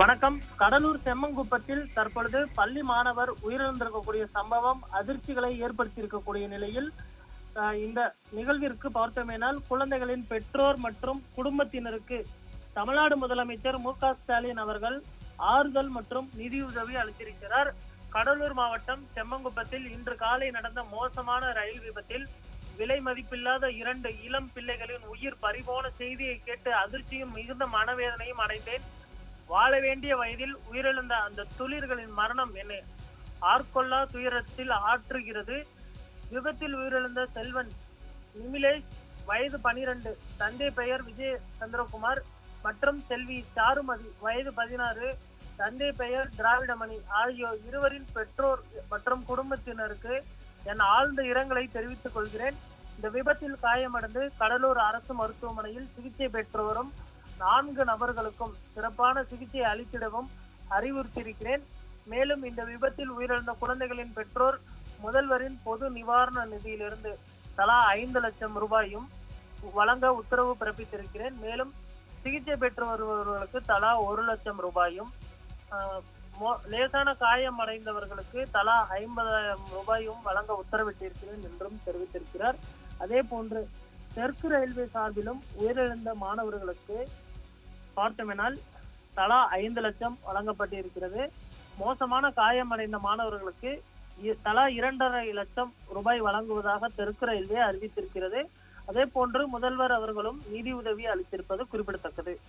வணக்கம். கடலூர் செம்மங்குப்பத்தில் தற்பொழுது பள்ளி மாணவர் உயிரிழந்திருக்கக்கூடிய சம்பவம் அதிர்ச்சிகளை ஏற்படுத்தியிருக்கக்கூடிய நிலையில் இந்த நிகழ்விற்கு பார்த்தோமேனால் குழந்தைகளின் பெற்றோர் மற்றும் குடும்பத்தினருக்கு தமிழ்நாடு முதலமைச்சர் மு க ஸ்டாலின் அவர்கள் ஆறுதல் மற்றும் நிதியுதவி அளித்திருக்கிறார். கடலூர் மாவட்டம் செம்மங்குப்பத்தில் இன்று காலை நடந்த மோசமான ரயில் விபத்தில் விலை மதிப்பில்லாத இரண்டு இளம் பிள்ளைகளின் உயிர் பறிபோன செய்தியை கேட்டு அதிர்ச்சியும் மிகுந்த மனவேதனையும் அடைந்தேன். வாழ வேண்டிய வயதில் உயிரிழந்த அந்த துளிர்களின் மரணம் என்ன ஆட்கொள்ளா துயரத்தில் ஆற்றுகிறது. விபத்தில் உயிரிழந்த செல்வன் நிமிலேஷ் வயது பனிரெண்டு. தந்தை பெயர் விஜய சந்திரகுமார் மற்றும் செல்வி சாருமதி வயது பதினாறு. தந்தை பெயர் திராவிடமணி. ஆகியோர் இருவரின் பெற்றோர் மற்றும் குடும்பத்தினருக்கு என் ஆழ்ந்த இரங்கலை தெரிவித்துக் கொள்கிறேன். இந்த விபத்தில் காயமடைந்து கடலூர் அரசு மருத்துவமனையில் சிகிச்சை பெற்று வரும் நான்கு நபர்களுக்கும் சிறப்பான சிகிச்சை அளித்திடவும் அறிவுறுத்தியிருக்கிறேன். மேலும் இந்த விபத்தில் உயிரிழந்த குழந்தைகளின் பெற்றோர் முதல்வரின் பொது நிவாரண நிதியிலிருந்து தலா ஐந்து லட்சம் ரூபாயும் வழங்க உத்தரவு பிறப்பித்திருக்கிறேன். மேலும் சிகிச்சை பெற்று வருபவர்களுக்கு தலா ஒரு லட்சம் ரூபாயும் மோ- லேசான காயம் அடைந்தவர்களுக்கு தலா ஐம்பதாயிரம் ரூபாயும் வழங்க உத்தரவிட்டிருக்கிறேன் என்றும் தெரிவித்திருக்கிறார். அதே போன்று தெற்கு ரயில்வே சார்பிலும் உயிரிழந்த மாணவர்களுக்கு பார்த்தோமெனால் தலா ஐந்து லட்சம் வழங்கப்பட்டிருக்கிறது. மோசமான காயமடைந்த மாணவர்களுக்கு இ- தலா இரண்டரை லட்சம் ரூபாய் வழங்குவதாக தெற்கு ரயில்வே அறிவித்திருக்கிறது. அதே போன்று முதல்வர் அவர்களும் நிதி உதவி அளித்திருப்பது குறிப்பிடத்தக்கது.